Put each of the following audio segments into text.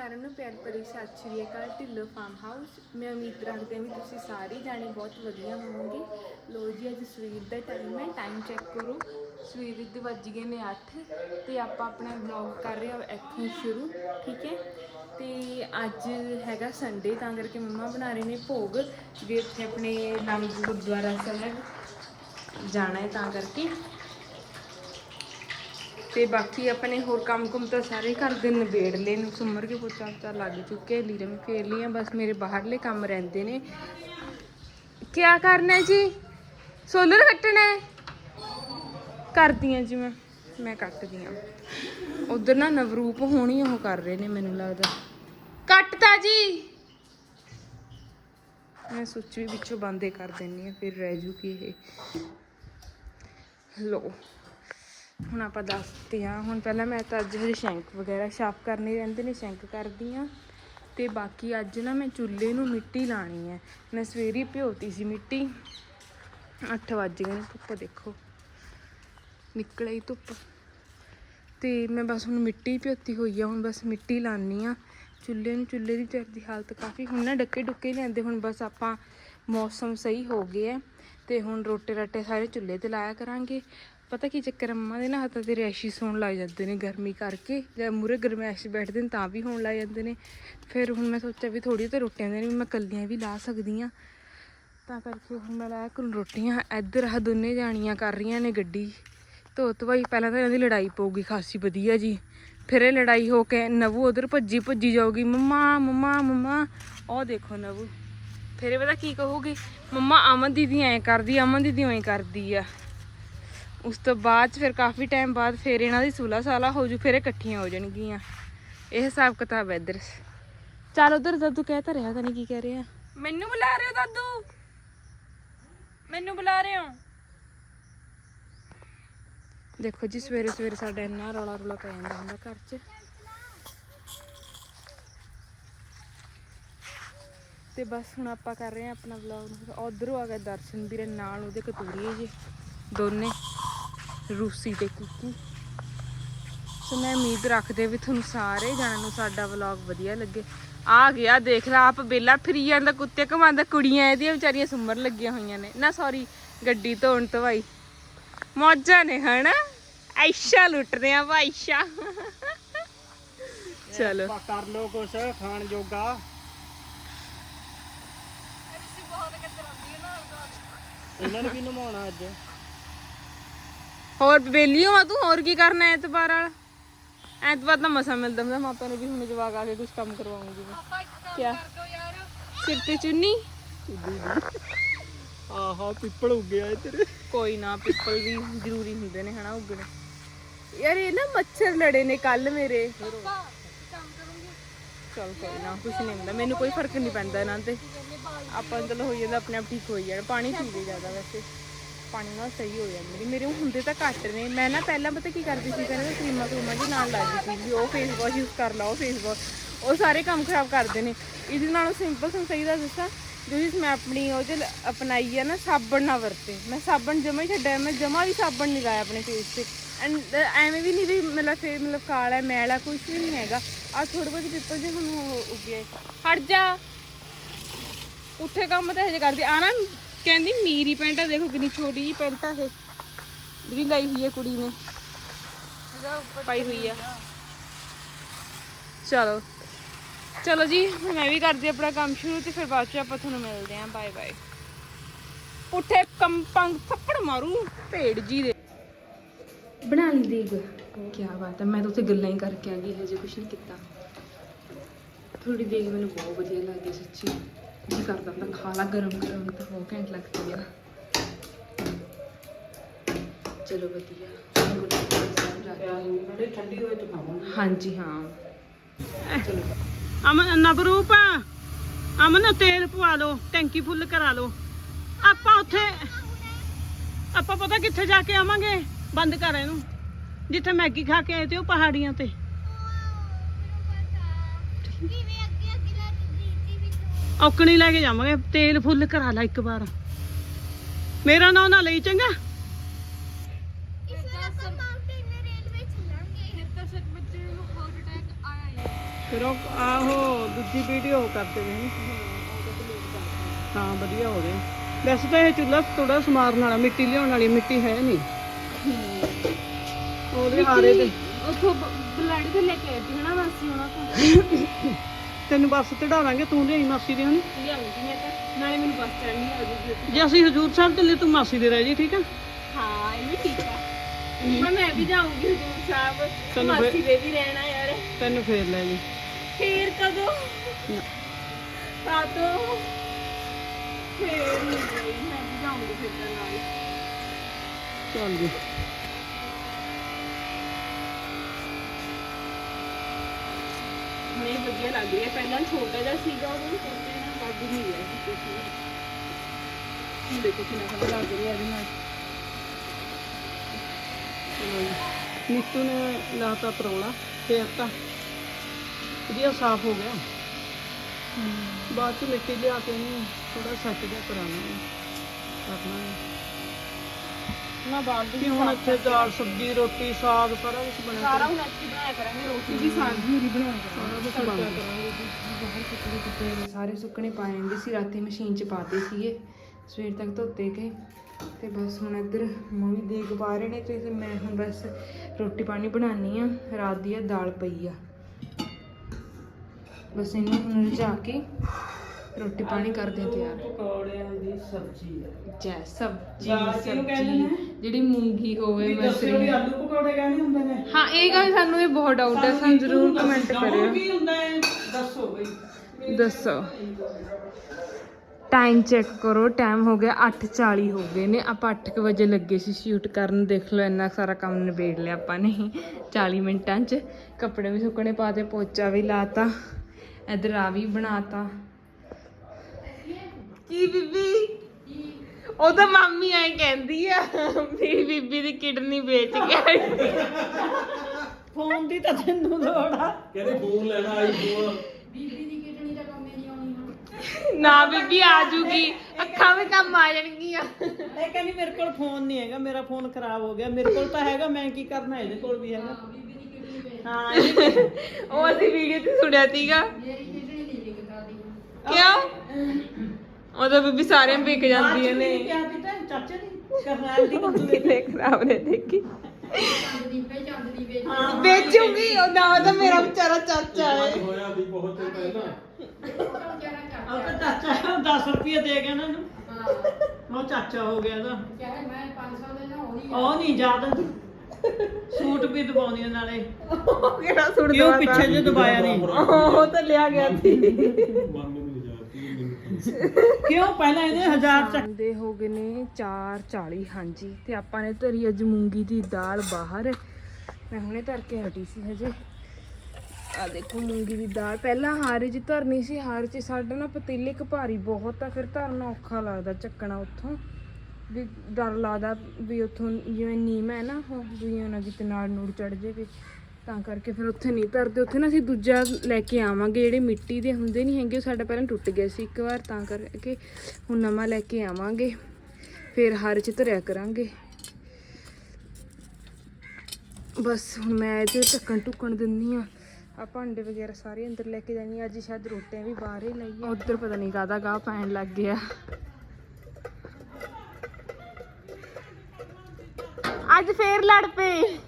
ਸਾਰਿਆਂ ਨੂੰ ਪਿਆਰ ਭਰੀ ਸਤਿ ਸ਼੍ਰੀ ਅਕਾਲ, ਢਿੱਲੋਂ ਫਾਰਮ ਹਾਊਸ ਮੈਂ ਉਮੀਦ ਰੱਖਦੀ ਹਾਂ ਵੀ ਤੁਸੀਂ ਸਾਰੇ ਜਾਣੇ ਬਹੁਤ ਵਧੀਆ ਹੋਵੋਗੇ। ਲੋ ਜੀ, ਅੱਜ ਸਵੇਰ ਦਾ ਟਾਈਮ ਹੈ ਟਾਈਮ ਚੈੱਕ ਕਰੋ। ਸਵੇਰ ਦੇ ਵੱਜ ਗਏ ਨੇ 8 ਤੇ ਆਪਾਂ ਆਪਣਾ ਵਲੌਗ ਕਰ ਰਹੇ ਹਾਂ ਇੱਥੋਂ ਸ਼ੁਰੂ, ਠੀਕ ਹੈ? ਤੇ ਅੱਜ ਹੈਗਾ ਸੰਡੇ ਤਾਂ ਕਰਕੇ ਮੰਮਾ ਬਣਾ ਰਹੇ ਨੇ ਭੋਗ। ਵੀ ਇੱਥੇ ਆਪਣੇ ਨਾਮ ਗੁਰਦੁਆਰਾ ਸਾਹਿਬ ਜਾਣਾ ਹੈ ਤਾਂ ਕਰਕੇ। ਤੇ ਬਾਕੀ ਆਪਣੇ ਹੋਰ ਕੰਮ ਕੁਮ ਤਾਂ ਸਾਰੇ ਘਰ ਦੇ ਨਿਬੇੜ ਲਏ ਨੂੰ। ਸੁਮਰ ਕੇ ਪੋਚਾ ਪੋਚਾ ਲੱਗ ਚੁੱਕੇ ਲੀਰੇ ਮੈਂ ਫੇਰ ਲਈਆਂ ਬਸ ਮੇਰੇ ਬਾਹਰਲੇ ਕੰਮ ਰਹਿੰਦੇ ਨੇ। ਕੀ ਕਰਨਾ ਹੈ ਜੀ? ਸੋਲਰ ਕੱਟਣਾ ਹੈ? ਕਰਦੀ ਹਾਂ ਜੀ ਮੈਂ ਮੈਂ ਕੱਟਦੀ ਹਾਂ। ਉਧਰ ਨਾ ਨਵਰੂਪ ਹੋਣੀ ਉਹ ਕਰ ਰਹੇ ਨੇ ਮੈਨੂੰ ਲੱਗਦਾ। ਕੱਟਤਾ ਜੀ! ਮੈਂ ਸੁੱਚ ਵੀ ਵਿੱਚੋਂ ਬੰਦੇ ਕਰ ਦਿੰਨੀ ਆ ਫਿਰ ਰਹਿ ਜੂਗੀ ਇਹ। ਲੋ ਹੁਣ ਆਪਾਂ ਦੱਸਦੇ ਹਾਂ। ਹੁਣ ਪਹਿਲਾਂ ਮੈਂ ਤਾਂ ਅੱਜ ਹਜੇ ਸ਼ੈਂਕ ਵਗੈਰਾ ਸਾਫ਼ ਕਰਨੇ ਰਹਿੰਦੇ ਨੇ, ਸ਼ੈਂਕ ਕਰਦੀ ਆ ਤੇ ਬਾਕੀ ਅੱਜ ਨਾ ਮੈਂ ਚੁੱਲ੍ਹੇ ਨੂੰ ਮਿੱਟੀ ਲਾਣੀ ਹੈ। ਮੈਂ ਸਵੇਰੇ ਭਿਓਤੀ ਸੀ ਮਿੱਟੀ। 8 ਵਜ ਗਏ ਨੇ ਧੁੱਪ, ਦੇਖੋ। ਨਿਕਲੇ ਹੀ ਧੁੱਪ। ਤੇ ਮੈਂ ਬਸ ਹੁਣ ਮਿੱਟੀ ਭਿਓਤੀ ਹੋਈ ਆ, ਹੁਣ ਬਸ ਮਿੱਟੀ ਲਾਣੀ ਆ। ਚੁੱਲ੍ਹੇ ਨੂੰ, ਚੁੱਲ੍ਹੇ ਦੀ ਚਰ ਦੀ ਹਾਲਤ ਕਾਫੀ ਹੁਣ ਨਾ ਡੱਕੇ ਡੁੱਕੇ ਲੈਂਦੇ ਹੁਣ ਬਸ ਆਪਾਂ ਮੌਸਮ ਸਹੀ ਹੋ ਗਿਆ ਤੇ ਹੁਣ ਰੋਟੇ ਰਾਟੇ ਸਾਰੇ ਚੁੱਲ੍ਹੇ ਤੇ ਲਾਇਆ ਕਰਾਂਗੇ। ਪਤਾ ਕੀ ਚੱਕਰ ਆ, ਮੰਮਾ ਦੇ ਨਾ ਹੱਥਾਂ ਤੇ ਰੈਸ਼ਿਸ ਹੋਣ ਲੱਗ ਜਾਂਦੇ ਨੇ ਗਰਮੀ ਕਰਕੇ ਜਾਂ ਮੂਰੇ ਗਰਮੈਸ਼ ਬੈਠਦੇ ਨੇ ਤਾਂ ਵੀ ਹੋਣ ਲੱਗ ਜਾਂਦੇ ਨੇ। ਫਿਰ ਹੁਣ ਮੈਂ ਸੋਚਿਆ ਵੀ ਥੋੜੀ ਤੇ ਰੋਟੀਆਂ ਦੇ ਵੀ ਮੈਂ ਕੱਲੀਆਂ ਵੀ ਲਾ ਸਕਦੀ ਆ ਤਾਂ ਕਰਕੇ ਹੁਣ ਮੈਂ ਲਾਇਆ ਕਰੂੰ ਰੋਟੀਆਂ ਇੱਧਰ ਆ ਦੋਨੇ ਜਾਣੀਆਂ ਕਰ ਰਹੀਆਂ ਨੇ ਗੱਡੀ। ਧੋਤ ਭਾਈ ਪਹਿਲਾਂ ਤਾਂ ਇਹਨਾਂ ਦੀ ਲੜਾਈ ਪਊਗੀ ਖਾਸੀ ਵਧੀਆ ਜੀ। ਫਿਰ ਇਹ ਲੜਾਈ ਹੋ ਕੇ ਨਵੂ ਉਧਰ ਭੱਜੀ ਭੱਜੀ ਜਾਊਗੀ ਮੰਮਾ ਮੰਮਾ ਮੰਮਾ। ਉਹ ਦੇਖੋ ਨਵੂ। ਫਿਰ ਇਹ ਪਤਾ ਕੀ ਕਹੂਗੀ ਮੰਮਾ ਅਮਨ ਦੀਦੀ ਐਂ ਕਰਦੀ ਅਮਨ ਦੀਦੀ ਐਂ ਕਰਦੀ ਆ। ਉਸ ਤੋਂ ਬਾਅਦ 'ਚ ਫਿਰ ਕਾਫੀ ਟਾਈਮ ਬਾਅਦ ਫਿਰ ਇਹਨਾਂ ਦੀ ਸੁਲਾ ਸਾਲਾ ਹੋ ਜੂ ਫਿਰ ਇਕੱਠੀਆਂ ਹੋ ਜਾਣਗੀਆਂ। ਇਹ ਹਿਸਾਬ ਕਿਤਾਬ ਹੈ ਇੱਧਰ। ਚੱਲ ਉਧਰ ਦਾਦੂ ਕਹਿ ਤਾਂ ਰਿਹਾ ਤਾਂ ਨਹੀਂ ਕੀ ਕਹਿ ਰਿਹਾ। ਮੈਨੂੰ ਬੁਲਾ ਰਹੇ ਹੋ ਦਾਦੂ? ਮੈਨੂੰ ਬੁਲਾ ਰਹੇ ਹੋ? ਦੇਖੋ ਜੀ ਸਵੇਰੇ ਸਵੇਰੇ ਸਾਡਾ ਇੰਨਾ ਰੌਲਾ ਰੌਲਾ ਪੈ ਜਾਂਦਾ ਹੁੰਦਾ ਘਰ 'ਚ। ਤੇ ਬਸ ਹੁਣ ਆਪਾਂ ਕਰ ਰਹੇ ਹਾਂ ਆਪਣਾ ਵਲੌਗ ਉਧਰੋਂ ਆ ਗਿਆ ਦਰਸ਼ਨ ਵੀਰੇ ਨਾਲ ਉਹਦੇ ਕਤੂਰੀਏ ਜੀ ਦੋਨੇ। ਰੂਸੀ ਤੇ ਕੁੱਕੂ ਸੋ ਮੈਂ ਉਮੀਦ ਰੱਖਦੇ ਵੀ ਤੁਹਾਨੂੰ ਸਾਰੇ ਜਾਣਿਆਂ ਨੂੰ ਸਾਡਾ ਵਲੌਗ ਵਧੀਆ ਲੱਗੇ। ਆ ਗਿਆ ਦੇਖ ਲਾ ਆਪ ਬੇਲਾ ਫਿਰੀ ਜਾਂਦਾ ਕੁੱਤੇ ਘਮਾਉਂਦਾ ਕੁੜੀਆਂ ਇਹਦੀਆਂ ਵਿਚਾਰੀਆਂ ਸੁੰਮਰ ਲੱਗੀਆਂ ਹੋਈਆਂ ਨੇ। ਨਾ ਸੌਰੀ ਗੱਡੀ ਧੋਣ ਤੋਂ ਭਾਈ ਮੌਜਾਂ ਨੇ ਹਨਾ? ਐਸ਼ਾ ਲੁੱਟਦੇ ਆ ਭਾਈਸ਼ਾ ਚਲੋ। ਕਰ ਲੋ ਕੁਛ ਖਾਣ ਜੋਗਾ। ਇਹਨਾਂ ਨੂੰ ਵੀ ਨਮਾਉਣਾ ਅੱਜ। ਹੋਰ ਬੇਲੀਓ ਆ ਤੂੰ? ਹੋਰ ਕੀ ਕਰਨਾ ਹੈ ਐਤਵਾਰ ਵਾਲਾ? ਐਤਵਾਰ ਤਾਂ ਮਸਾ ਮਿਲਦਾ ਹੁੰਦਾ ਮਾਪਿਆਂ ਨੂੰ ਵੀ ਹੁਣ ਜਵਾਕ ਆ ਕੇ ਕੁਝ ਕੰਮ ਕਰਵਾਉਂਗੀ ਮੈਂ ਕਿਆ? ਸਿਰ ਤੇ ਚੁੰਨੀ? ਆਹਾ ਪਿੱਪਲ ਉੱਗਿਆ ਇੱਧਰ। ਕੋਈ ਨਾ ਪਿੱਪਲ ਵੀ ਜ਼ਰੂਰੀ ਹੁੰਦੇ ਨੇ ਹਨਾ ਉੱਗਣੇ। ਯਾਰ ਇਹ ਨਾ ਮੱਛਰ ਲੜੇ ਨੇ ਕੱਲ ਮੇਰੇ। ਚਲ ਕੋਈ ਨਾ ਕੁਛ ਨਹੀਂ ਹੁੰਦਾ। ਮੈਨੂੰ ਕੋਈ ਫ਼ਰਕ ਨਹੀਂ ਪੈਂਦਾ ਇਹਨਾਂ ਤੇ। ਆਪਾਂ ਚਲੋ ਹੋ ਜਾਂਦਾ ਆਪਣੇ ਆਪ ਠੀਕ ਹੋਈ ਜਾਣਾ। ਪਾਣੀ ਪੀਵੇ ਜ਼ਿਆਦਾ ਵੈਸੇ। ਪਾਣੀ ਨਾਲ ਸਹੀ ਹੋ ਜਾਂਦੇ ਮੇਰੇ ਹੁੰਦੇ ਤਾਂ ਘੱਟ ਨੇ। ਮੈਂ ਨਾ ਪਹਿਲਾਂ ਪਤਾ ਕੀ ਕਰਦੀ ਸੀ ਪਹਿਲਾਂ ਤਾਂ ਕਰੀਮਾਂ ਕਰੂਮਾਂ ਜੀ ਨਾਲ ਲੱਗਦੀ ਸੀ ਵੀ ਉਹ ਫੇਸ ਵਾਸ਼ ਯੂਜ਼ ਕਰ ਲਾ ਫੇਸ ਵਾਸ਼ ਉਹ ਸਾਰੇ ਕੰਮ ਖਰਾਬ ਕਰਦੇ ਨੇ। ਇਹਦੇ ਨਾਲੋਂ ਸਿੰਪਲ ਤੁਹਾਨੂੰ ਸਹੀ ਦਾ ਦੱਸਾਂ ਜੋ ਮੈਂ ਆਪਣੀ ਉਹ ਅਪਣਾਈ ਆ ਨਾ ਸਾਬਣ ਨਾ ਵਰਤੇ। ਮੈਂ ਸਾਬਣ ਜਮਾ ਹੀ ਛੱਡਿਆ ਮੈਂ ਜਮਾ ਵੀ ਸਾਬਣ ਨਹੀਂ ਲਾਇਆ ਆਪਣੇ ਫੇਸ ਤੇ। ਐਂਡ ਐਵੇਂ ਵੀ ਨਹੀਂ ਵੀ ਮਤਲਬ ਫੇ ਮਤਲਬ ਕਾਲਾ ਹੈ, ਮੈਲ ਹੈ ਕੁਝ ਵੀ ਨਹੀਂ ਹੈਗਾ। ਆ ਥੋੜੇ ਬਹੁਤ ਪਿੱਪਲ ਜੇ ਹੁਣ ਉੱਗੇ ਹਟ ਜਾ। ਉੱਥੇ ਕੰਮ ਤਾਂ ਹਜੇ ਕਰਦੀ। ਆ ਨਾ ਕਹਿੰਦੀ ਮੀਰੀ ਪੈਂਟ ਆ, ਦੇਖੋ ਕਿੰਨੀ ਛੋਟੀ ਜੀ ਪੈਂਟ ਆ ਇਹ। ਜਿਹੜੀ ਲਾਈ ਹੋਈ ਹੈ ਕੁੜੀ ਨੇ। ਪਾਈ ਹੋਈ ਆ। ਚਲੋ। ਚਲੋ ਜੀ, ਮੈਂ ਵੀ ਕਰਦੀ ਆਪਣਾ ਕੰਮ ਸ਼ੁਰੂ ਤੇ ਫਿਰ ਬਾਅਦ ਚ ਆਪਾਂ ਤੁਹਾਨੂੰ ਮਿਲਦੇ ਹਾਂ। ਬਾਏ ਬਾਏ ਉੱਠੇ ਕੰਪੰਗ ਥੱਪੜ ਮਾਰੂ ਭੇੜ ਜੀ ਦੇ। ਬਣਾ ਲਈ ਦੇਗ ਕੀ ਬਾਤ ਹੈ, ਮੈਂ ਤਾਂ ਉੱਥੇ ਗੱਲਾਂ ਹੀ ਕਰਕੇ ਆ ਗਈ, ਹਜੇ ਕੁਝ ਨਹੀਂ ਕੀਤਾ। ਥੋੜੀ ਦੇਗ ਮੈਨੂੰ ਬਹੁਤ ਵਧੀਆ ਲੱਗਦੀ ਸੱਚੀ। ਜੀ ਕਰਦਾ ਹੁੰਦਾ? ਖਾ ਲਾ ਗਰਮ ਗਰਮ ਤਾਂ ਬਹੁਤ ਘੈਂਟ ਲੱਗਦੀ ਆ। ਚਲੋ ਵਧੀਆ। ਠੰਡੀ ਹੋਏ ਤਾਂ ਖਾਵਾਂਗੇ ਹਾਂਜੀ ਹਾਂ। ਚਲੋ। ਅਮਨ ਨਵਰੂਪ ਅਮਨ ਤੇਲ ਪਵਾ ਲਓ ਟੈਂਕੀ ਫੁੱਲ ਕਰਾ ਲਓ। ਆਪਾਂ ਉੱਥੇ ਆਪਾਂ ਪਤਾ ਕਿੱਥੇ ਜਾ ਕੇ ਆਵਾਂਗੇ? ਬੰਦ ਕਰ ਇਹਨੂੰ। ਜਿੱਥੇ ਮੈਗੀ ਖਾ ਕੇ ਆਏ ਤੇ ਉਹ ਪਹਾੜੀਆਂ ਤੇ। ਔਕਣੀ ਲੈ ਕੇ ਜਾਵਾਂਗੇ ਤੇਲ ਫੁੱਲ ਕਰਾ ਲਾ ਇੱਕ ਵਾਰ। ਮੇਰਾ ਨਾਂ ਨਾ ਲਈ ਚੰਗਾ? ਫਿਰ ਉਹ ਆਹੋ ਦੂਜੀ ਵੀਡੀਓ ਕਰਦੇ ਨੇ। ਹਾਂ ਵਧੀਆ ਹੋ ਰਿਹਾ। ਵੈਸੇ ਤਾਂ ਇਹ ਚੁੱਲ੍ਹਾ ਥੋੜਾ ਸਮਾਰਨ ਵਾਲਾ ਮਿੱਟੀ ਲਿਆਉਣ ਵਾਲੀ ਮਿੱਟੀ ਹੈ ਨਹੀਂ ਉਹਦੇ ਹਾਰੇ ਤੇ ਉੱਥੋਂ ਬਲੱਡ ਤੇ ਲੈ ਕੇ ਆਈ ਸੀ ਹਨਾ ਮਾਸੀ ਉਹਨਾਂ ਤੋਂ ਤੈਨੂੰ ਬੱਸ ਚੜਾਵਾਂਗੇ ਤੂੰ ਲਿਆਈ ਮਾਸੀ ਦੇ ਹਣੀ ਲਿਆਉਂਗੀ ਮੈਂ ਤਾਂ ਨਾਲੇ ਮੈਨੂੰ ਬੱਸ ਚੜ੍ਹਨੀ ਆ ਜੂਗੀ ਜੇ ਅਸੀਂ ਹਜੂਰ ਸਾਹਿਬ ਚੱਲੇ ਤੂੰ ਮਾਸੀ ਦੇ ਰਹਿ ਜੀ ਠੀਕ ਆ? ਹਾਂ ਇਹ ਵੀ ਠੀਕ ਆ। ਮੈਂ ਮੈਂ ਵੀ ਜਾਊਂਗੀ ਹਜ਼ੂਰ ਸਾਹਿਬ। ਤੈਨੂੰ ਫਿਰ- ਮਾਸੀ ਦੇ ਵੀ ਰਹਿਣਾ ਯਾਰ। ਤੈਨੂੰ ਫੇਰ ਲੈ ਜੀ। ਫੇਰ ਕਦੋਂ? ਕਾਤੋਂ ਫੇਰ ਨਹੀਂ ਗਈ ਮੈਂ ਵੀ ਜਾਊਂਗੀ ਫਿਰ ਤਾਂ ਨਾਲ। ਚੱਲ ਜੀ। ਵਧੀਆ ਲੱਗ ਰਹੀ ਹੈ। ਪਹਿਲਾਂ ਛੋਟਾ ਜਿਹਾ ਸੀਗਾ ਉਹਨੂੰ ਛੋਟੇ ਨਾਲ ਲੱਗ ਨਹੀਂ ਰਿਹਾ। ਸੀ ਕੁਛ ਵੀ। ਹੁਣ ਦੇਖੋ ਕਿੰਨਾ ਸੋਹਣਾ ਲੱਗ ਰਿਹਾ ਇਹਦੇ ਨਾਲ। ਨੀਤੂ ਨੇ ਲਾਤਾ ਪਰੌਲਾ ਫੇਰ ਤਾਂ ਵਧੀਆ ਸਾਫ਼ ਹੋ ਗਿਆ। ਬਾਅਦ ਚ ਮਿੱਟੀ ਲਿਆ ਕੇ ਇਹਨੂੰ ਥੋੜਾ ਸੈੱਟ ਜਿਹਾ ਕਰਾਉਣਾ। ਹੈ ਕਰਨਾ ਹੈ। ਨਾ ਬਾਹਰ ਦੀ ਕਿ ਹੁਣ ਇੱਥੇ ਦਾਲ ਸਬਜ਼ੀ ਰੋਟੀ ਸਾਗ ਸਾਰਾ ਕੁਝ ਬਣਿਆ ਸਾਰਾ ਹੁਣ ਅੱਛੀ ਬਣਾਇਆ ਕਰਾਂਗੇ ਰੋਟੀ ਵੀ ਸਾਗ ਵੀ ਬਣਾਇਆ ਸਾਰਾ ਕੁਝ ਬਣ ਗਿਆ ਬਾਹਰ ਕੱਪੜੇ ਕੁੱਪੜੇ ਸਾਰੇ ਸੁੱਕਣੇ ਪਾਏ ਜਾਂਦੇ ਸੀ ਰਾਤੀ ਮਸ਼ੀਨ 'ਚ ਪਾਤੇ ਸੀਗੇ। ਸਵੇਰ ਤੱਕ ਧੋਤੇ ਗਏ ਤੇ ਬਸ ਹੁਣ ਇੱਧਰ ਮੰਮੀ ਦੇਗ ਪਾ ਰਹੇ ਨੇ ਤੇ ਤੇ ਮੈਂ ਹੁਣ ਬਸ ਰੋਟੀ ਪਾਣੀ ਬਣਾਉਣੀ ਆ। ਰਾਤ ਦੀ ਆ ਦਾਲ ਪਈ ਆ। ਬਸ ਇਹਨੂੰ ਹੁਣ ਰਝਾ ਕੇ ਰੋਟੀ ਪਾਣੀ ਕਰਦੇ ਆ ਤਿਆਰ। ਪਕੌੜਿਆਂ ਦੀ ਸਬਜ਼ੀ ਹੈ ਜੈ ਸਬਜੀ ਦਾਲ ਕਿਹਨੂੰ ਕਹਿੰਦੇ ਸਬਜੀ ਨੇ? ਜਿਹੜੀ ਮੂੰਗੀ ਹੋਵੇ ਮਸਰੀ। ਆਲੂ ਪਕੌੜੇ ਕਹਿੰਦੇ ਹੁੰਦੇ ਨੇ। ਹਾਂ ਇਹ ਗੱਲ ਸਾਨੂੰ ਇਹ ਬਹੁਤ ਡਾਊਟ ਹੈ ਸਾਨੂੰ ਜ਼ਰੂਰ ਕਮੈਂਟ ਕਰਿਓ। ਕੀ ਹੁੰਦਾ ਹੈ ਦੱਸੋ ਬਈ। ਦੱਸੋ। ਟਾਈਮ ਚੈੱਕ ਕਰੋ ਟਾਈਮ ਹੋ ਗਿਆ 8:40 ਹੋ ਗਏ ਨੇ। ਆਪਾਂ 8:00 ਵਜੇ ਲੱਗੇ ਸੀ ਸ਼ੂਟ ਕਰਨ ਦੇਖ ਲਓ ਇੰਨਾ ਸਾਰਾ ਕੰਮ ਨਿਬੇੜ ਲਿਆ ਆਪਾਂ ਨੇ। 40 ਮਿੰਟਾਂ 'ਚ ਕੱਪੜੇ ਵੀ ਸੁੱਕਣੇ ਪਾਤੇ ਪੋਚਾ ਵੀ ਲਾਤਾ ਇਧਰ ਆ ਵੀ ਬਣਾਤਾ। ਕੀ ਬੀਬੀ? ਉਹ ਤਾਂ ਮਾਮੀ ਐ ਕਹਿੰਦੀ ਆ ਮੇਰੀ ਬੀਬੀ ਦੀ ਕਿਡਨੀ ਵੇਚ ਕੇ ਆਈ ਫੋਨ ਦੀ ਤਾਂ ਤੈਨੂੰ ਲੋੜ ਆ। ਕਹਿੰਦੇ ਫੋਨ ਲੈਣਾ ਆਈਫੋਨ। ਨਾ ਬੀਬੀ ਆ ਜੂਗੀ। ਅੱਖਾਂ ਵੀ ਕੰਮ ਆ ਜਾਣਗੀਆਂ। ਇਹ ਕਹਿੰਦੀ ਮੇਰੇ ਕੋਲ ਫੋਨ ਨਹੀਂ ਹੈਗਾ ਮੇਰਾ ਫੋਨ ਖਰਾਬ ਹੋ ਗਿਆ। ਮੇਰੇ ਕੋਲ ਤਾਂ ਹੈਗਾ ਮੈਂ ਕੀ ਕਰਨਾ ਇਹਦੇ ਕੋਲ ਵੀ ਹੈਗਾ। ਹਾਂ ਉਹ ਅਸੀਂ ਵੀਡੀਓ ਤੇ ਸੁਣਿਆ ਸੀਗਾ। ਕਿਉਂ? ਉਹ ਤਾਂ ਬੀਬੀ ਸਾਰਿਆਂ ਨੂੰ ਵਿਕ ਜਾਂਦੀਆਂ ਨੇ। ਕਿਹਾ ਪੀਤਾ ਚਾਚੇ ਨੇ ਕਰਨਾਲ ਦੀ ਬੰਦੂ ਕਿੰਨੇ ਖਰਾਬ ਨੇ ਦੇਖੀ। ਹਾਂ। ਵੇਚੂਗੀ ਉਹ ਨਾ ਉਹ ਤਾਂ ਮੇਰਾ ਵਿਚਾਰਾ ਚਾਚਾ ਹੈ। ਹੋਇਆ ਵੀ ਬਹੁਤ ਚਿਰ ਪਹਿਲਾਂ। ਉਹ ਤਾਂ ਚਾਚਾ ਹੈ, ਉਹ 10 ਰੁਪਏ ਦੇ ਗਿਆ ਨਾ ਇਹਨੂੰ। ਉਹ ਚਾਚਾ ਹੋ ਗਿਆ ਇਹਦਾ। ਉਹ ਨਹੀਂ ਜ਼ਿਆਦਾ ਸੂਟ ਵੀ ਦਬਾਉਂਦੀਆਂ ਨਾਲੇ। ਉਹ ਕਿਹੜਾ ਸੁਣ ਕਿਉਂ ਪਿੱਛੇ ਜੇ ਦਬਾਇਆ ਨਹੀਂ? ਉਹ ਤਾਂ ਲਿਆ ਗਿਆ ਸੀ। ਨੂੰ ਮੈਨੂੰ ਕਿਉਂ? ਪਹਿਲਾਂ ਇਹਨੇ ਹਜ਼ਾਰ ਚੱਕ ਦੇ ਹੋ ਗਏ ਨੇ 4:40 ਹਾਂਜੀ। ਤੇ ਆਪਾਂ ਨੇ ਧਰੀ ਅੱਜ ਮੂੰਗੀ ਦੀ ਦਾਲ ਬਾਹਰ। ਮੈਂ ਹੁਣੇ ਧਰ ਕੇ ਹਟੀ ਸੀ ਹਜੇ। ਆ ਦੇਖੋ ਮੂੰਗੀ ਦੀ ਦਾਲ। ਪਹਿਲਾਂ ਹਾਰੇ 'ਚ ਧਰਨੀ ਸੀ ਹਾਰੇ 'ਚ ਸਾਡਾ ਨਾ ਪਤੀਲੇ ਕ ਭਾਰੀ ਬਹੁਤ ਆ ਫਿਰ ਧਰਨਾ ਔਖਾ ਲੱਗਦਾ ਚੱਕਣਾ ਉੱਥੋਂ। ਵੀ ਡਰ ਲੱਗਦਾ ਵੀ ਉੱਥੋਂ ਜਿਵੇਂ ਨੀਮ ਹੈ ਨਾ ਉਹ ਵੀ ਉਹਨਾਂ ਕਿਤੇ ਨਾਲ ਨੂੜ ਚੜ ਜਾਵੇ। ਤਾਂ ਕਰਕੇ ਫਿਰ ਉੱਥੇ ਨਹੀਂ ਧਰਦੇ ਉੱਥੇ ਨਾ ਅਸੀਂ ਦੂਜਾ ਲੈ ਕੇ ਆਵਾਂਗੇ। ਜਿਹੜੇ ਮਿੱਟੀ ਦੇ ਹੁੰਦੇ ਨਹੀਂ ਹੈਗੇ, ਉਹ ਸਾਡਾ ਪਹਿਲਾਂ ਟੁੱਟ ਗਿਆ ਸੀ ਇੱਕ ਵਾਰ, ਤਾਂ ਕਰਕੇ ਹੁਣ ਨਵਾਂ ਲੈ ਕੇ ਆਵਾਂਗੇ। ਫਿਰ ਹਰ ਚ ਧਰਿਆ ਕਰਾਂਗੇ। ਬਸ ਹੁਣ ਮੈਂ ਇਹਦੇ ਢੱਕਣ ਟੁੱਕਣ ਦਿੰਨੀ ਆ। ਆ ਭਾਂਡੇ ਵਗੈਰਾ ਸਾਰੇ ਅੰਦਰ ਲੈ ਕੇ ਜਾਣੀ ਅੱਜ ਸ਼ਾਇਦ ਰੋਟੀਆਂ ਵੀ ਬਾਹਰ ਹੀ ਲਾਈਆਂ ਉਧਰ ਪਤਾ ਨਹੀਂ ਕਾਦਾ ਗਾਹ ਪੈਣ ਲੱਗ ਗਿਆ। ਅੱਜ ਫੇਰ ਲੜ ਪਏ।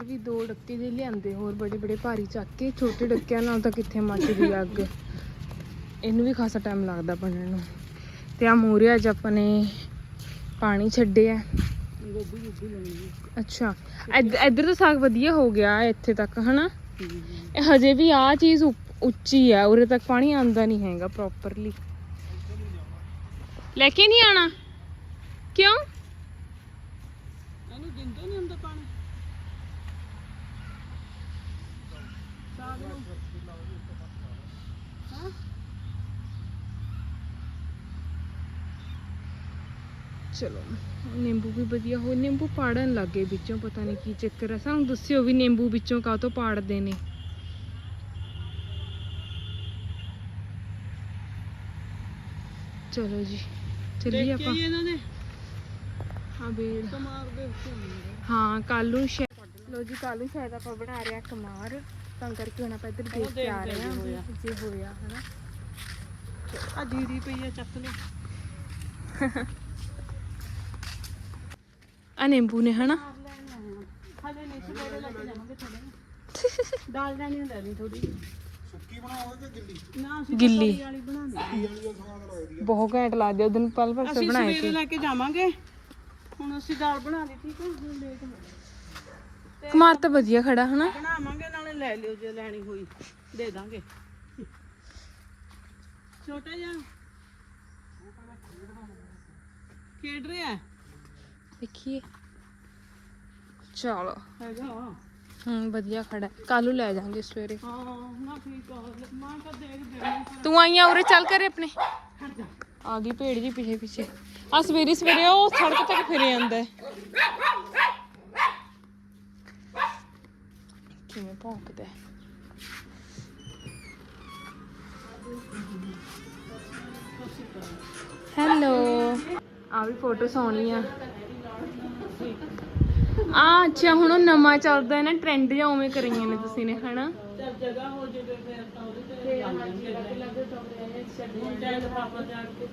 ਇੱਧਰ ਵੀ ਦੋ ਡੱਕੇ ਦੇ ਲਿਆਂਦੇ, ਹੋਰ ਬੜੇ ਬੜੇ ਭਾਰੀ ਚੱਕ ਕੇ, ਛੋਟੇ ਡੱਕਿਆਂ ਨਾਲ ਤਾਂ ਕਿੱਥੇ ਮੱਚਦੀ ਅੱਗ। ਇਹਨੂੰ ਵੀ ਖਾਸਾ ਟਾਈਮ ਲੱਗਦਾ ਬਣਨ ਨੂੰ। ਤੇ ਆ ਮੂਰੇ ਅੱਜ ਆਪਾਂ ਨੇ ਪਾਣੀ ਛੱਡਿਆ। ਅੱਛਾ। ਇੱਧਰ ਤਾਂ ਸਾਗ ਵਧੀਆ ਹੋ ਗਿਆ ਇੱਥੇ ਤੱਕ, ਹਨਾ? ਇਹ ਹਜੇ ਵੀ ਆ ਚੀਜ਼ ਉੱਚੀ ਆ, ਉਰੇ ਤੱਕ ਪਾਣੀ ਆਂਦਾ ਨਹੀਂ ਹੈਗਾ ਪ੍ਰੋਪਰਲੀ ਲੈ ਕੇ ਨਹੀਂ ਆਣਾ ਕਿਉਂ? ਇਹਨੂੰ ਦਿੰਦੇ ਨਹੀਂ ਹੁੰਦਾ ਪਾਣੀ ਚਲੋ ਨਿੰਬੂ ਵੀ ਵਧੀਆ ਹੋ ਨਿੰਬੂ ਪਾੜਨ ਲੱਗੇ ਵਿੱਚੋਂ ਪਤਾ ਨਹੀਂ ਕੀ ਚੱਕਰ ਹੈ ਸਾਨੂੰ ਦੱਸਿਓ ਵੀ ਨਿੰਬੂ ਵਿੱਚੋਂ ਕਾਹਤੋਂ ਪਾੜਦੇ ਨੇ। ਚਲੋ ਜੀ ਕੇ ਆਪਾਂ। ਇਹਨਾਂ ਹਾਂ ਬੇਲ। ਹਾਂ ਕੱਲ ਨੂੰ ਸ਼ਾਇਦ ਲੋ ਜੀ ਕੱਲ ਨੂੰ ਸ਼ਾਇਦ ਆਪਾਂ ਬਣਾ ਰਹੇ ਆ ਕਮਾਰ ਤਾਂ ਕਰਕੇ ਹੁਣ ਆਪਾਂ ਇੱਧਰ ਦੇਖ ਕੇ ਆ ਰਹੇ ਆ ਜੇ ਹੋਇਆ ਹਨਾ? ਆ ਜੀਰੀ ਪਈ ਆ ਚੱਕ ਲਓ ਆ ਨਿੰਬੂ ਨੇ ਹਨਾ? ਹਲੇ ਨਹੀਂ ਸਵੇਰੇ ਲੈ ਕੇ ਜਾਵਾਂਗੇ ਥੋੜੇ ਦਾਲ ਜਾਣੀ ਲੈ ਲਈ ਥੋੜੀ ਸੁੱਕੀ ਬਣਾਓਗੇ ਕਿ ਗਿੱਲੀ? ਨਾ ਅਸੀਂ ਵਾਲੀ ਬਣਾਉਂਦੇ ਬਹੁਤ ਘੈਂਟ ਲੱਗਦੇ ਉਦੋਂ ਕੱਲ ਪਰਸੋਂ ਅਸੀਂ ਬਣਾਏ ਸਵੇਰੇ ਸੀ। ਲੈ ਕੇ ਜਾਵਾਂਗੇ। ਹੁਣ ਅਸੀਂ ਦਾਲ ਬਣਾ ਲਈ ਠੀਕ ਹੈ ਹੁਣ ਲੇਟ ਹੋ ਗਏ। ਕਮਾਰ ਤਾਂ ਵਧੀਆ ਖੜਾ ਹਨਾ? ਬਣਾਵਾਂਗੇ ਨਾਲੇ ਲੈ ਲਿਓ ਜੇ ਲੈਣੀ ਹੋਈ ਦੇ ਦਾਂਗੇ। ਛੋਟਾ ਜਿਹਾ। ਖੇਡ ਰਿਹਾ ਦੇਖੀਏ। ਚਲੋ। ਹੈਗਾ। ਹੂੰ ਵਧੀਆ ਖੜਾ ਕੱਲ ਨੂੰ ਲੈ ਜਾਾਂਗੇ ਸਵੇਰੇ। ਹਾਂ ਨਾ ਠੀਕ ਆ। ਮਾਂ ਤਾਂ ਦੇਖ ਦੇ ਤੂੰ ਆਈਆਂ ਉਰੇ ਚੱਲ ਕਰੇ ਆਪਣੇ। ਆ ਗਈ ਭੇੜ ਜੀ ਪਿੱਛੇ ਪਿੱਛੇ ਆ ਸਵੇਰੇ ਸਵੇਰੇ ਉਹ ਸੜਕ ਤੱਕ ਫਿਰੇ ਜਾਂਦਾ ਹੈ। ਕਿਵੇਂ ਭੌਂਕਦਾ ਹੈ ਹੈਲੋ ਆ ਵੀ ਫੋਟੋ ਸੋਹਣੀ ਆ ਆ ਅੱਛਾ ਹੁਣ ਉਹ ਨਵਾਂ ਚੱਲਦਾ ਹੈ ਨਾ ਟ੍ਰੈਂਡ ਜਾਂ ਉਵੇਂ ਕਰੀਆਂ ਨੇ ਤੁਸੀਂ ਨੇ ਹਨਾ? ਜਗ੍ਹਾ ਹੋ ਜਾਵੇ ਫਿਰ ਤਾਂ ਉਹਦੇ ਤੇ ਲੱਗ ਜਾਂਦੀ ਹੈ ਚਾਹੇ ਪਾਪਾ ਜਾ ਕੇ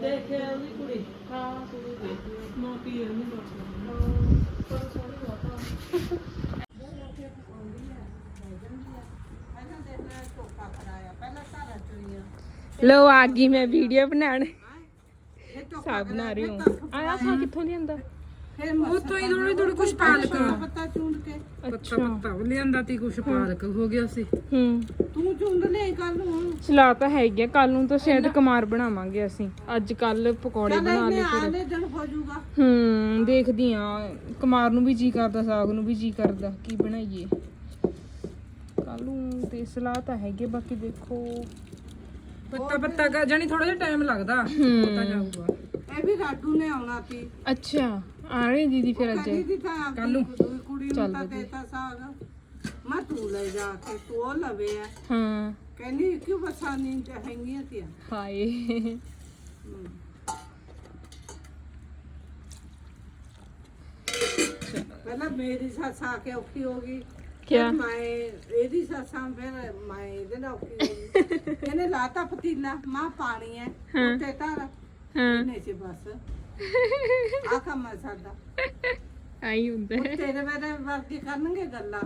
ਦੇਖਿਆ ਉਹਦੀ ਕੁੜੀ। ਹਾਂ ਕੁੜੀ ਦੇਖੀ ਮੋਟੀ ਹੈ ਨਹੀਂ ਮੋਟੀ ਲੋ ਆ ਗਈ ਮੈਂ ਵੀਡੀਓ ਬਣਾਉਣ। ਸਾਗ ਬਣਾ ਰਹੀ ਹਾਂ। ਆਇਆ ਸਾਗ ਕਿੱਥੋਂ ਲਿਆਂਦਾ ਉੱਥੋਂ ਹੀ ਥੋੜੀ ਥੋੜੀ ਕੁਛ ਪਾਲਕ ਪੱਤਾ ਚੁੰਡ ਕੇ। ਅੱਛਾ ਪੱਤਾ ਲਿਆਂਦਾ ਤੀ ਕੁਛ ਪਾਲਕ ਹੋ। ਗਿਆ ਸੀ। ਹੂੰ। ਤੂੰ ਚੁੰਡ ਲੈ ਕੱਲ ਨੂੰ। ਸਲਾਹ ਤਾਂ ਹੈਗੀ ਆ ਕੱਲ ਨੂੰ ਤਾਂ ਸ਼ਾਇਦ ਕਮਾਰ ਬਣਾਵਾਂਗੇ ਅਸੀਂ। ਅੱਜ ਕੱਲ ਪਕੌੜੇ ਬਣਾ ਲਏ ਫਿਰ। ਆਲੇ ਦਿਨ ਹੋ ਜਾਊਗਾ। ਹੂੰ ਦੇਖਦੀ ਆ। ਕਮਾਰ ਨੂੰ ਵੀ ਜੀ ਕਰਦਾ ਸਾਗ ਨੂੰ ਵੀ ਜੀ ਕਰਦਾ ਕੀ ਬਣਾਈਏ। ਕੱਲ ਨੂੰ ਤੇ ਸਲਾਹ ਤਾਂ ਹੈਗੀ ਆ, ਬਾਕੀ ਦੇਖੋ। ਪੱਤਾ ਪੱਤਾ ਜਾਨੀ ਥੋੜਾ ਜਿਹਾ ਟਾਈਮ ਲੱਗਦਾ। ਪਤਾ ਜਾਊਗਾ। ਇਹ ਵੀ ਰਾਡੂ ਨੇ ਆਉਣਾ ਸੀ। ਅੱਛਾ। ਆ ਰਹੇ ਦੀਦੀ ਫਿਰ ਅੱਜ ਦੀਦੀ ਤਾਂ ਕੱਲ ਨੂੰ ਕੁੜੀ ਨੂੰ ਤਾਂ ਦੇਤਾ ਸਾਗ ਮੈਂ ਤੂੰ ਲੈ ਜਾ ਕੇ ਤੂੰ ਉਹ ਲਵੇ ਆ ਹਾਂ ਕਹਿੰਦੀ ਕਿਉਂ ਬਸਾਨੀ ਹੈਗੀਆਂ ਤੀਆਂ ਹਾਏ ਪਹਿਲਾਂ ਮੇਰੀ ਸੱਸ ਆ ਕੇ ਔਖੀ ਹੋ ਗਈ ਕਿਆ? ਫਿਰ ਮੈਂ ਇਹਦੀ ਸੱਸਾਂ ਫਿਰ ਮੈਂ ਇਹਦੇ ਨਾਲ ਔਖੀ ਹੋ ਗਈ ਇਹਨੇ ਲਾਤਾ ਪਤੀਲਾ ਮਾਂ ਪਾਣੀ ਹੈ ਉੱਤੇ ਧਰ ਹਾਂ ਨਹੀਂ ਸੀ ਬਸ ਆ ਕੰਮ ਹੈ ਸਾਡਾ। ਆਈ ਹੁੰਦਾ ਹੈ। ਤੇਰੇ ਮੇਰੇ ਵਰਗੀ ਕਰਨਗੇ ਗੱਲਾਂ।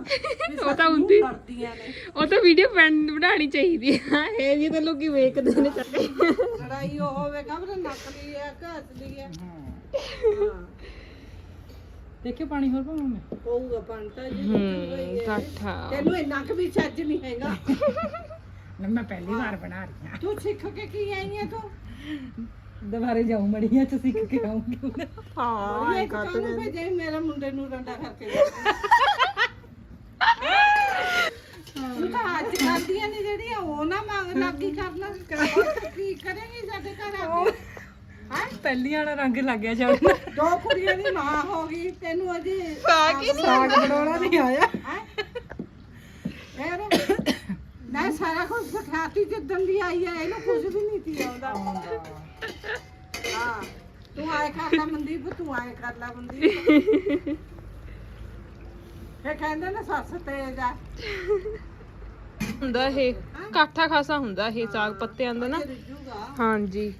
ਵੀ ਉਹ ਤਾਂ ਮੂੰਹ ਹੁੰਦੀ। ਲੜਦੀਆਂ ਨੇ। ਉਹ ਤਾਂ ਵੀਡੀਓ ਬਣਾਉਣੀ ਚਾਹੀਦੀ ਆ। ਇਹ ਜੀ ਤਾਂ ਲੋਕੀ ਵੇਖਦੇ ਨੇ ਚੱਕੇ ਲੜਾਈ ਉਹ ਹੋਵੇ ਖਬਰ ਨਕਲੀ ਹੈ ਕਿ ਅਸਲੀ ਹੈ। ਹਾਂ। ਦੇਖਿਓ ਪਾਣੀ ਹੋਰ ਪਾਵਾਂ ਮੈਂ? ਪਊਗਾ ਪੰਤਾ ਜੀ ਹੂੰ ਕਾਠਾ ਤੈਨੂੰ ਇੰਨਾ ਕੁ ਵੀ ਚੱਜ ਨਹੀਂ ਹੈਗਾ। ਮੈਂ ਪਹਿਲੀ ਵਾਰ ਬਣਾ ਰਹੀ ਹਾਂ। ਤੂੰ ਸਿੱਖ ਕੇ ਕੀ ਆਈ ਹੈ ਤੂੰ? ਦੁਬਾਰੇ ਜਾਉਂ ਮੜੀਆਂ ਚ ਸਿੱਖ ਕੇ ਆਉਂਗੀ ਹਾਂ ਇਹ ਕਾਹਨੂੰ ਭੇਜੇ ਮੇਰਾ ਮੁੰਡੇ ਨੂੰ ਰੰਡਾ ਕਰਕੇ। ਤੂੰ ਤਾਂ ਅੱਜ ਕਰਦੀਆਂ ਨੇ ਜਿਹੜੀਆਂ ਉਹ ਨਾ ਮੰਗ ਲੱਗੀ ਕਰਨਾ? ਕੀ ਕਰੇਂਗੀ ਸਾਡੇ ਘਰ ਆ ਕੇ? ਹਾਂ? ਪਹਿਲੀਆਂ ਵਾਲਾ ਰੰਗ ਲੱਗ ਗਿਆ ਜਾਣ ਦੋ ਕੁੜੀਆਂ ਦੀ ਮਾਂ ਹੋ ਗਈ ਤੈਨੂੰ ਅਜੇ ਸਾਗ ਬਣਾਉਣਾ ਨਹੀਂ ਆਇਆ। ਫਿਰ ਮੈਂ ਸਾਰਾ ਕੁਝ ਸਿਖਾਤੀ ਜਿੱਦਣ ਦੀ ਆਈ ਹੈ ਇਹਨੂੰ ਕੁਝ ਵੀ ਨਹੀਂ ਤੀ ਆਉਂਦਾ। ਹਾਂ ਤੂੰ ਆਏ ਕਰ ਲੈ ਮਨਦੀਪ ਤੂੰ ਆਏ ਕਰ ਲੈ ਮਨਦੀਪ। ਇਹ ਕਹਿੰਦੇ ਨੇ ਸੱਸ ਤੇਜ ਆ। ਹੁੰਦਾ ਇਹ ਕਾਠਾ ਖਾਸਾ ਹੁੰਦਾ ਇਹ ਸਾਗ ਪੱਤਿਆਂ ਦਾ ਨਾ। ਹਾਂਜੀ।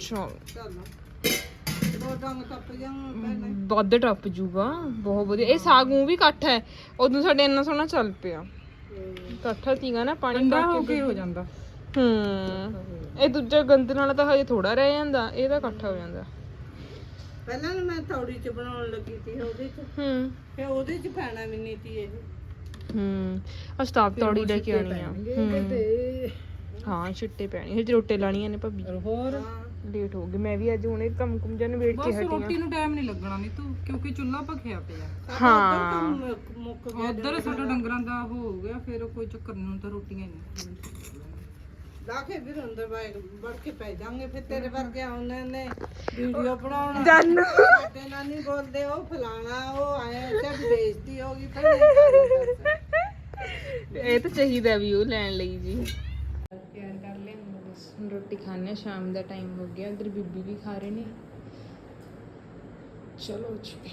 ਚਲੋ ਚਲੋ। ਵੱਧ ਟੱਪ ਜੂਗਾ ਬਹੁਤ ਵਧੀਆ। ਇਹ ਸਾਗ ਵੀ ਇਕੱਠ ਹੈ ਉਦੋਂ ਸਾਡੇ ਇੰਨਾ ਸੋਹਣਾ ਚੱਲ ਪਿਆ। ਇਕੱਠਾ ਸੀਗਾ ਨਾ ਪਾਣੀ ਠੰਡਾ ਹੋ ਕੇ ਹੋ ਜਾਂਦਾ। ਹੂੰ ਇਹ ਦੂਜਾ ਗੰਦ ਨਾਲ ਤਾਂ ਹਜੇ ਥੋੜਾ ਰਹਿ ਜਾਂਦਾ ਇਹਦਾ ਇਕੱਠਾ ਹੋ ਜਾਂਦਾ। ਪਹਿਲਾਂ ਨਾ ਮੈਂ ਤੌੜੀ ਚ ਬਣਾਉਣ ਲੱਗੀ ਸੀ ਉਹਦੇ ਚ। ਹੂੰ ਫੇ ਉਹਦੇ ਚ ਪੈਣਾ ਵੀ ਨਹੀਂ ਤੀ ਇਹ। ਹੂੰ ਅਸਤਾਬ ਤੌੜੀ ਲੈ ਕੇ ਆਣੀ ਆ। ਹੂੰ ਹਾਂ ਛਿੱਟੇ ਪੈਣੀ ਹਜੇ ਰੋਟੇ ਲਾਣੀਆਂ ਨੇ ਭਾਬੀ। ਹੋਰ? ਲੇਟ ਹੋ ਗਈ ਮੈਂ ਵੀ ਅੱਜ ਹੁਣੇ ਕੰਮ ਕੁਮ ਜਨ ਵੇਟ ਕੇ ਬਸ ਹਟੀ ਰੋਟੀ ਨੂੰ ਟਾਈਮ ਨਹੀਂ ਲੱਗਣਾ ਨਹੀਂ ਤੂੰ ਕਿਉਂਕਿ ਚੁੱਲ੍ਹਾ ਭਖਿਆ ਪਿਆ। ਹਾਂ। ਮੁੱਕ- ਉਧਰ ਸਾਡਾ ਡੰਗਰਾਂ ਦਾ ਉਹ ਹੋ ਗਿਆ ਫਿਰ ਕੋਈ ਚੱਕਰ ਨਹੀਂ ਹੁਣ ਤਾਂ ਰੋਟੀਆਂ ਹੀ ਨੇ। ਲਾ ਕੇ ਫਿਰ ਅੰਦਰ ਬਾਈ ਵੜ ਕੇ ਪੈ ਜਾਾਂਗੇ ਫਿਰ ਤੇਰੇ ਵਰਗੇ ਆਉਣੇ ਨੇ। ਵੀਡੀਓ ਬਣਾਉਣਾ। ਜਾਨੂ। ਸਾਡੇ ਨਾਲ ਨਹੀਂ ਬੋਲਦੇ ਉਹ ਫਲਾਣਾ ਉਹ ਆਏ ਤੇ ਬੇਇੱਜ਼ਤੀ ਹੋ ਗਈ। ਫਿਰ ਇਹ ਤਾਂ ਚਾਹੀਦਾ ਵੀ ਉਹ ਲੈਣ ਲਈ ਜੀ ਪਿਆਰ ਕਰ ਲਿਆ ਬਸ ਹੁਣ ਰੋਟੀ ਖਾਣੇ ਸ਼ਾਮ ਦਾ ਟਾਈਮ ਹੋ ਗਿਆ, ਇਧਰ ਬੀਬੀ ਵੀ ਖਾ ਰਹੇ ਨੇ। ਚਲੋ ਜੀ।